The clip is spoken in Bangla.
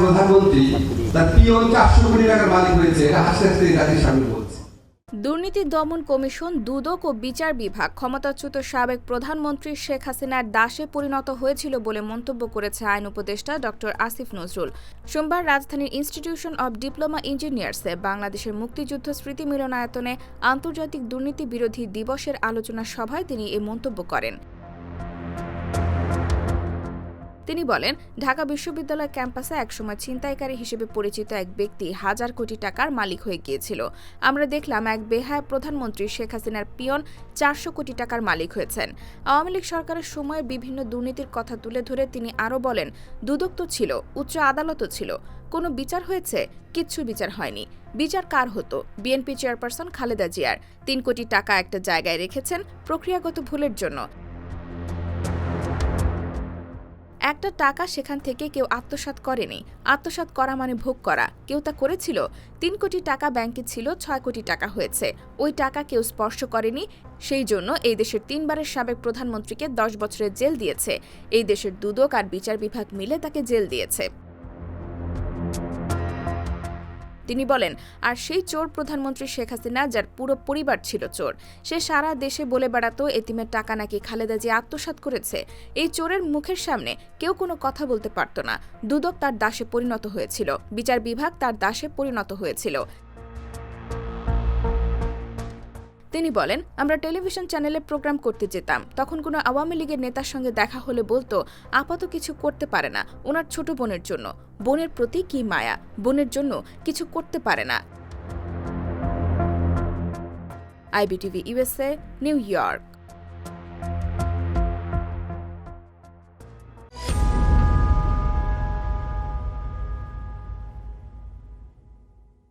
প্রধানমন্ত্রী, তার কোটি টাকার মালিক হয়েছে এটা বলছে। দুর্নীতি দমন কমিশন, দুদক ও বিচার বিভাগ, ক্ষমতাচ্যুত সাবেক প্রধানমন্ত্রী শেখ হাসিনার দাসে পরিণত হয়েছিল বলে মন্তব্য করেছে আইন উপদেষ্টা ড আসিফ নজরুল। সোমবার রাজধানীর ইনস্টিটিউশন অব ডিপ্লোমা ইঞ্জিনিয়ার্সে বাংলাদেশের মুক্তিযুদ্ধ স্মৃতি মিলনায়তনে আন্তর্জাতিক দুর্নীতি বিরোধী দিবসের আলোচনা সভায় তিনি এ মন্তব্য করেন। তিনি বলেন, ঢাকা বিশ্ববিদ্যালয় ক্যাম্পাসে একসময় ছিনতাইকারী হিসেবে পরিচিত এক ব্যক্তি হাজার কোটি টাকার মালিক হয়ে গিয়েছিল। আমরা দেখলাম এক বেহায় প্রধানমন্ত্রী শেখ হাসিনার পিয়ন চারশো কোটি টাকার মালিক হয়েছেন। আওয়ামী লীগ সরকারের সময় বিভিন্ন দুর্নীতির কথা তুলে ধরে তিনি আরও বলেন, দুদক তো ছিল, উচ্চ আদালতও ছিল, কোনো বিচার হয়েছে? কিচ্ছু বিচার হয়নি। বিচার কার হতো? বিএনপি চেয়ারপারসন খালেদা জিয়ার। তিন কোটি টাকা একটা জায়গায় রেখেছেন প্রক্রিয়াগত ভুলের জন্য। একটা টাকা সেখান থেকে কেউ আত্মসাত করেনি। আত্মসাত করা মানে ভোগ করা। কেউ তা করেছিল? তিন কোটি টাকা ব্যাংকে ছিল, ছয় কোটি টাকা হয়েছে। ওই টাকা কেউ স্পর্শ করেনি, সেই জন্য এই দেশের তিনবারের সাবেক প্রধানমন্ত্রীকে দশ বছরের জেল দিয়েছে। এই দেশের দুদক আর বিচার বিভাগ মিলে তাকে জেল দিয়েছে। তিনি বলেন, আর সেই চোর প্রধানমন্ত্রী শেখ হাসিনা, যার পুরো পরিবার ছিল চোর, সে সারা দেশে বলে বেড়াতো, এতিমের টাকা নাকি খালেদা জিয়া আত্মসাত করেছে। এই চোরের মুখের সামনে কেউ কোনো কথা বলতে পারত না। দুদক তার দাসে পরিণত হয়েছিল। বিচার বিভাগ তার দাসে পরিণত হয়েছিল। তিনি বলেন, আমরা টেলিভিশন চ্যানেলে প্রোগ্রাম করতে যেতাম। তখন কোনো আওয়ামী লীগের নেতার সঙ্গে দেখা হলে বলতো, আপাত কিছু করতে পারে না, ওনার ছোট বোনের জন্য। বোনের প্রতি কি মায়া? বোনের জন্য কিছু করতে পারে না। IBTV USA New York.